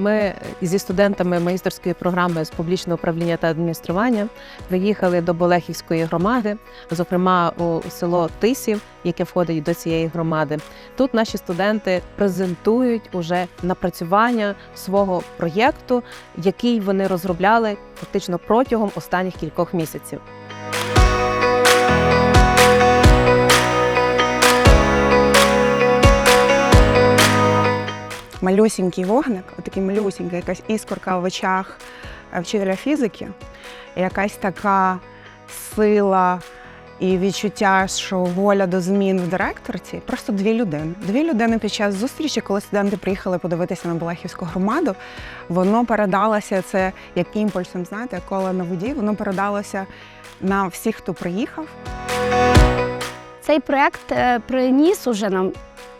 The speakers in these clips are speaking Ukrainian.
Ми зі студентами майстерської програми з публічного управління та адміністрування приїхали до Болехівської громади, зокрема у село Тисів, яке входить до цієї громади. Тут наші студенти презентують уже напрацювання свого проєкту, який вони розробляли фактично протягом останніх кількох місяців. Малюсінький вогник, отакий малюсінький, якась іскорка в очах е, вчителя фізики, якась така сила і відчуття, що воля до змін в директорці. Просто дві людини. Дві людини під час зустрічі, коли студенти приїхали подивитися на Балахівську громаду, воно передалося це як імпульсом, знаєте, коло на воді, воно передалося на всіх, хто приїхав. Цей проект е, приніс уже нам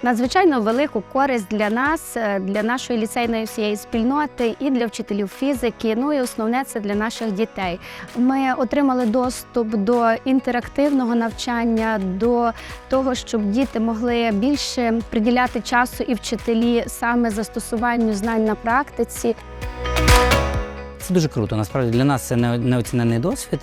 надзвичайно велику користь для нас, е, для нашої ліцейної всієї спільноти і для вчителів фізики. Ну і основне це для наших дітей. Ми отримали доступ до інтерактивного навчання, до того, щоб діти могли більше приділяти часу і вчителі саме застосуванню знань на практиці. Це дуже круто. Насправді для нас це неоцінений досвід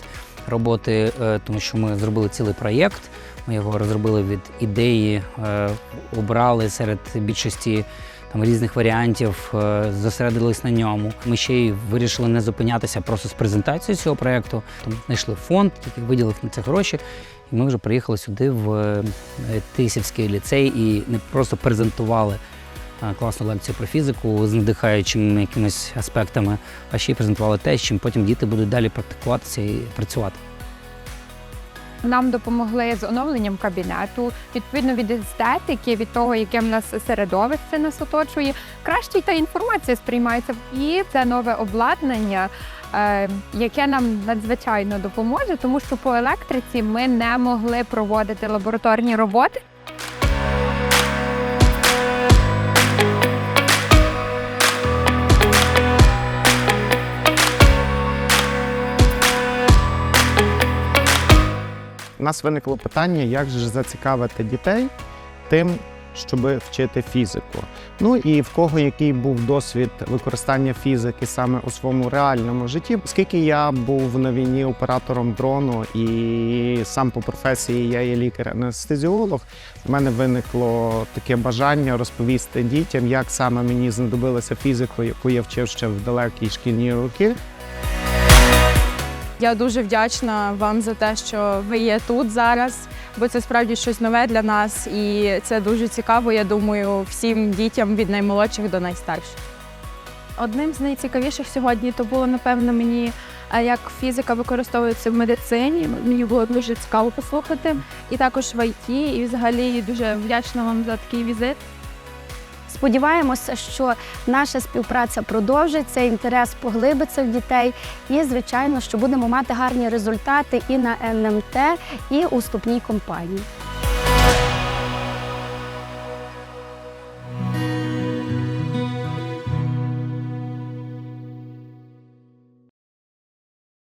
роботи, е, тому що ми зробили цілий проєкт. Ми його розробили від ідеї, е, обрали серед більшості там різних варіантів, е, зосередились на ньому. Ми ще й вирішили не зупинятися просто з презентацією цього проєкту. Тому знайшли фонд, який виділив на це гроші. І ми вже приїхали сюди в Тисівський ліцей і не просто презентували класну лекцію про фізику з надихаючими якимись аспектами, а ще й презентували те, з чим потім діти будуть далі практикуватися і працювати. Нам допомогли з оновленням кабінету, відповідно від естетики, від того, яке в нас середовище нас оточує. Краще та інформація сприймається. І це нове обладнання, е, яке нам надзвичайно допоможе, тому що по електриці ми не могли проводити лабораторні роботи. У нас виникло питання, як же зацікавити дітей тим, щоб вчити фізику. Ну і в кого який був досвід використання фізики саме у своєму реальному житті. Оскільки я був на війні оператором дрону і сам по професії я є лікар-анестезіолог, в мене виникло таке бажання розповісти дітям, як саме мені знадобилася фізика, яку я вчив ще в далекі шкільні роки. Я дуже вдячна вам за те, що ви є тут зараз, бо це справді щось нове для нас, і це дуже цікаво. Я думаю, всім дітям від наймолодших до найстарших. Одним з найцікавіших сьогодні то було напевно мені, е, як фізика використовується в медицині. Мені було дуже цікаво послухати, і також в ІТ, і взагалі дуже вдячна вам за такий візит. Сподіваємося, що наша співпраця продовжиться, інтерес поглибиться в дітей, і звичайно, що будемо мати гарні результати і на НМТ, і у вступній компанії.